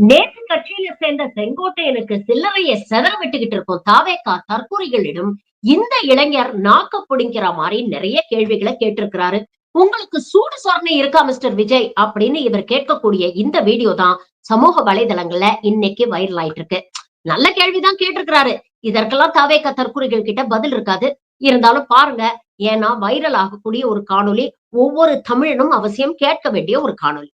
நேற்று கட்சியில சேர்ந்த செங்கோட்டையனுக்கு சில்லறைய செதற விட்டுக்கிட்டு இருக்கும். தாவேக்கா தற்கொலைகளிடம் இந்த இளைஞர் நாக்க புடிங்கிற மாதிரி நிறைய கேள்விகளை கேட்டிருக்கிறாரு. உங்களுக்கு சூடு சொரணை இருக்கா மிஸ்டர் விஜய்? அப்படின்னு இவர் கேட்கக்கூடிய இந்த வீடியோ தான் சமூக வலைதளங்கள்ல இன்னைக்கு வைரல் ஆயிட்டு இருக்கு நல்ல கேள்விதான் கேட்டிருக்கிறாரு. இதற்கெல்லாம் தாவேக்கா தற்கொலைகள் கிட்ட பதில் இருக்காது. இருந்தாலும் பாருங்க ஏன்னா வைரல் ஆகக்கூடிய ஒரு காணொலி ஒவ்வொரு தமிழனும் அவசியம் கேட்க வேண்டிய ஒரு காணொலி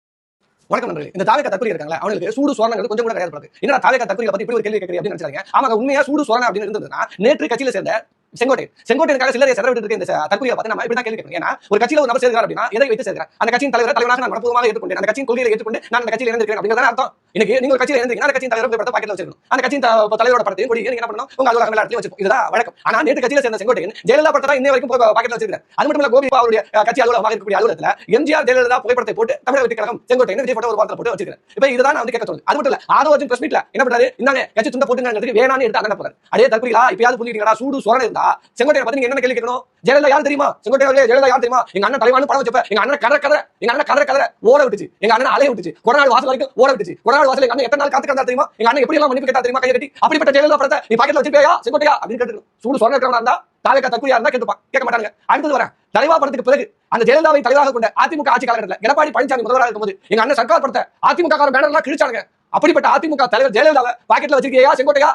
வணக்கம் நண்பர்களே. இந்த தாவேக்கா தற்கொலை இருக்காங்களா அவங்களுக்கு சூடு சுவரணங்கள் கொஞ்சம் கூட கிடையாது போல இருக்கு. என்னடா தாவேக்கா தற்கொலை பத்தி இப்படி ஒரு கேள்வி கேட்கறீங்க அப்படின்னு நினைச்சாங்க ஆமா உண்மையா சூடு சுவரணம் அப்படின்னு இருந்ததுன்னா நேற்று கட்சியில சேர்ந்த செங்கோட்டை செங்கோட்டையனுக்காக சிலரை செலவு விட்டு இருக்க இந்த தற்கொலையை பார்த்து நம்ம இப்படி தான் கேள்வி கேட்கணும் ஏன்னா ஒரு கட்சியில ஒரு நபர் சேர்க்கிறார் அப்படின்னா எதை வைத்து சேர்க்கிறார்? அந்த கட்சியின் தலைவர் தலைவராக நான் மனப்பூர்வமாக ஏற்றுக்கொண்டேன். அந்த கட்சியின் கொள்கையை ஏற்றுக்கொண்டு நான் அந்த கட்சியில் இருந்திருக்கேன் அப்படிங்கிறத அர்த்தம். இன்னைக்கு நீங்க ஒரு கட்சியில் இருந்தீங்கன்னா அந்த கட்சியின் தலைவர் படத்தை பாக்கெட்ல வச்சிருக்கணும். அந்த கட்சியின் தலைவரோட படத்தையும் கொடி என்ன பண்ணணும்? உங்க அலுவலகம் எல்லா வச்சிருக்கும். இதுதான் வழக்கம். ஆனா நேற்று கட்சியில சேர்ந்த செங்கோட்டையன் ஜெயலலிதா படத்தை இன்ன வரைக்கும் பாக்கெட்ல வச்சிருக்காரு அது மட்டும் இல்ல கோபி அவருடைய கட்சி அலுவலகமாக இருக்கக்கூடிய அலுவலகத்துல எம்ஜிஆர் ஜெயலலிதா புகைப்படத்தை போட்டு தமிழக வெற்றி கழகம் செங்கோட்டையன் விஜய் போட்டோ ஒரு வாரத்தில் போட்டு வச்சிருக்காரு இப்ப இதுதான் நான் வந்து கேட்க தோணுது. அது மட்டும் இல்ல ஆதோ அர்ஜுன் பிரஸ் மீட்ல என்ன பண்றாரு? இந்தாங்க கட்சி துண்ட போட்டுங்கிறதுக்கு வேணான்னு எடுத்து அங்கே போறாரு. அடே தற்கொலைகளா இப்பயாவது புரிஞ்சுக்கிட்டா சூடு சோழன் இருந்தா செங்கோட்டையை பத்தி நீங்க என்ன கேள்வி கேட்கணும்? ஜெயலலிதா யார் தெரியுமா? செங்கோட்டை ஜெயலலிதா யார் தெரியுமா? எங்க அண்ணன் தலைவானு படம் வச்சப்ப எங்க அண்ணன் கதற கதற எங்க அண்ணன் கதற கதற ஓட விட்டுச்சு. எங்க அண்ணன் அலைய விட்டுச்சு. கொரோனா வாசல் வரைக்கும் ஓட விட்டுச்சு. கொரோனா வாசல் எங்க அண்ணன் எத்தனை நாள் காத்து கிடந்தா தெரியுமா? எங்க அண்ணன் எப்படி எல்லாம் மன்னிப்பு கேட்டா தெரியுமா? கையை கட்டி? அப்படிப்பட்ட ஜெயலலிதா படத்தை நீ பாக்கெட்ல வச்சிருப்பியா? செங்கோட்டையா? அப்படின்னு கேட்டு சூடு சோழன் இருக்கிறவனா இருந்தா தாலக்கா தற்கொலையா இருந்தா கேட்டுப்பான். கேட்க மாட்டாங்க அடுத்தது வரேன். தலைவா படத்துக்கு பிறகு அந்த ஜெயலலிதாவை தலைவராக கொண்ட அதிமுக ஆட்சி காலகட்டத்தில் எடப்பாடி பழனிசாமி முதல்வராக இருக்கும்போது எங்க அண்ணன் சர்க்கார் படத்தை அதிமுக காரன் பேனர்லாம் கிழிச்சாங்க அப்படிப்பட்ட அதிமுக தலைவர் ஜெயலலிதாவை பாக்கெட்ல வச்சிருக்கியா? செங்கோட்டையா?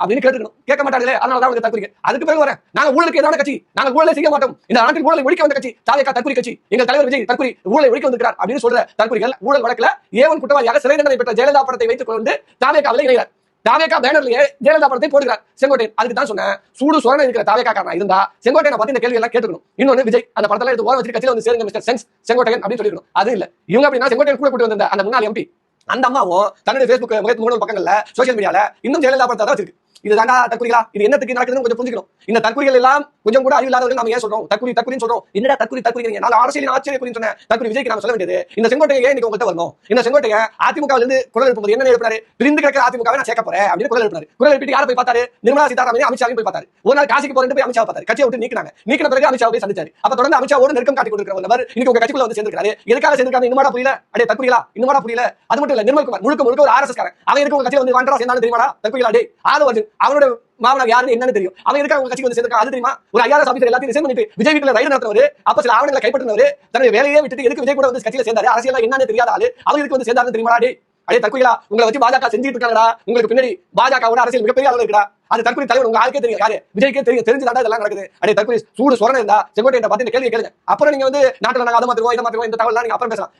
அப்படின்னு கேட்டுக்கணும். கேட்க மாட்டாங்களே அதனால தான் உங்களுக்கு தற்கொலை அதுக்கு பிறகு வரேன். நாங்க ஊழலுக்கு எதிரான கட்சி. நாங்க ஊழலை செய்ய மாட்டோம். இந்த நாட்டில் ஊழலை ஒழிக்க வந்த கட்சி தாவேக்கா தற்கொலை கட்சி எங்கள் தலைவர் விஜய் தற்கொலை ஊழலை ஒழிக்க வந்திருக்கிறார் அப்படின்னு சொல்ற தற்கொலைகள் ஊழல் வழக்குல ஏவன் குற்றவாளியாக சிறை தண்டனை பெற்ற ஜெயலலிதா படத்தை வைத்துக் கொண்டு தாவேக்காவில் இணைகிறார் தாவேக்கா பேனர்லயே ஜெயலலிதா படத்தை போடுகிறார் செங்கோட்டையன். அதுக்கு தான் சொன்னேன். சூடு சுரண இருக்கிற தாவேக்கா காரணம் இருந்தா செங்கோட்டையனை பத்தி இந்த கேள்வி எல்லாம் கேட்டுக்கணும். இன்னொன்னு விஜய் அந்த படத்துல எடுத்து ஓரம் வச்சு கட்சியில வந்து சேருங்க மிஸ்டர் சென்ஸ் செங்கோட்டையன் அப்படின்னு சொல்லிருக்கணும் அது இல்ல. இவங்க அப்படின்னா செங்கோட்டையன் கூட கூட்டு வந்த அந்த முன்னாள் எம்பி அந்த அம்மாவும் தன்னுடைய ஃபேஸ்புக் முகத்து பக்கங்கள்ல சோசியல் மீடியால இன்னும் ஜெயலலிதா படத்தை தான் வச்சிருக்கு. இதுதாங்க தற்கொலைகளா? இது என்னத்துக்கு நடக்குதுன்னு கொஞ்சம் புரிஞ்சுக்கணும். இந்த தற்கொலைகள் எல்லாம் கொஞ்சம் கூட அறிவு இல்லாதவர்கள் நாம ஏன் சொல்றோம்? தற்கொலை தற்கொலை சொல்றோம். என்னடா தற்கொலை தற்கொலை நான் அரசியல் ஆச்சரிய குறின்னு சொன்னேன். தற்கொலை விஜய்க்கு நாம சொல்ல வேண்டியது. இந்த செங்கோட்டையை ஏன் இன்னைக்கு உங்கள்கிட்ட வரணும்? இந்த செங்கோட்டையை அதிமுக இருந்து குரல் எழுப்பும்போது என்ன எழுப்பினாரு? பிரிந்து கிடக்கிற அதிமுக நான் சேர்க்க போறேன் அப்படின்னு குரல் எழுப்பினாரு. குரல் எழுப்பிட்டு யாரை போய் பார்த்தாரு? நிர்மலா சீதாராமன் அமித்ஷாவையும் போய் பார்த்தாரு. ஒரு நாள் காசிக்கு போறேன் போய் அமித்ஷா பார்த்தாரு. கட்சியை விட்டு நீக்கினாங்க. நீக்கின பிறகு அமித்ஷா போய் சந்திச்சாரு. அப்ப தொடர்ந்து அமித்ஷாவோட நெருக்கம் காட்டி கொடுக்கிற ஒரு நபர் இன்னைக்கு உங்க கட்சிக்குள்ள வந்து சேர்ந்திருக்காரு எதுக்காக சேர்ந்திருக்காரு இன்னுமாடா புரியல. அடே தற்கொலைகளா? இன்னுமாடா புரியல. அது மட்டும் இல்ல நிர்மல் குமார் முழுக்க முழுக்க ஒரு ஆர்எஸ் காரன். அவன் இருக்கு உங்க கட்சியில வந்து வாண்டா சேர்ந்தாலும் தெரியுமாடா? தற்கொலைகளா? டே ஆதவ அர்ஜுன். அவனோட மாமனார் யாருன்னு என்னன்னு தெரியும். அவன் எதுக்காக உங்க கட்சிக்கு வந்து சேர்ந்திருக்கான் அது தெரியுமா? ஒரு ஐயாயிரம் ஆபீசர் எல்லாத்தையும் ரிசைன் பண்ணிட்டு விஜய் வீட்டுல ரயில் நடத்தவரு அப்ப சில ஆவணங்களை கைப்பற்றினவர் தன்னுடைய வேலையே விட்டுட்டு எதுக்கு விஜய் கூட வந்து கட்சியில சேர்ந்தாரு? அரசியல் என்னன்னு தெரியாத ஆளு அவர் எதுக்கு வந்து சேர்ந்தாரு தெரியுமா அடி அடே தற்கொலைகளா உங்களை வச்சு பாஜக செஞ்சுட்டு இருக்காங்கடா. உங்களுக்கு பின்னாடி பாஜகவோட அரசியல் மிகப்பெரிய அளவு இருக்கா அது தற்கொலை தலைவர் உங்க ஆளுக்கே தெரியும். யாரு? விஜய்க்கே தெரியும். தெரிஞ்சுதான் இதெல்லாம் நடக்குது. அடே தற்கொலை சூடு சொரணம் இருந்தா செங்கோட்டை பார்த்து கேள்வி கேளுங்க. அப்புறம் நீங்க வந்து நாட்டில் நாங்க அதை மாத்துவோம் இதை மாத்துவோம் இந்த தகவல் நீங்க அப்புறம் பேசலாம்.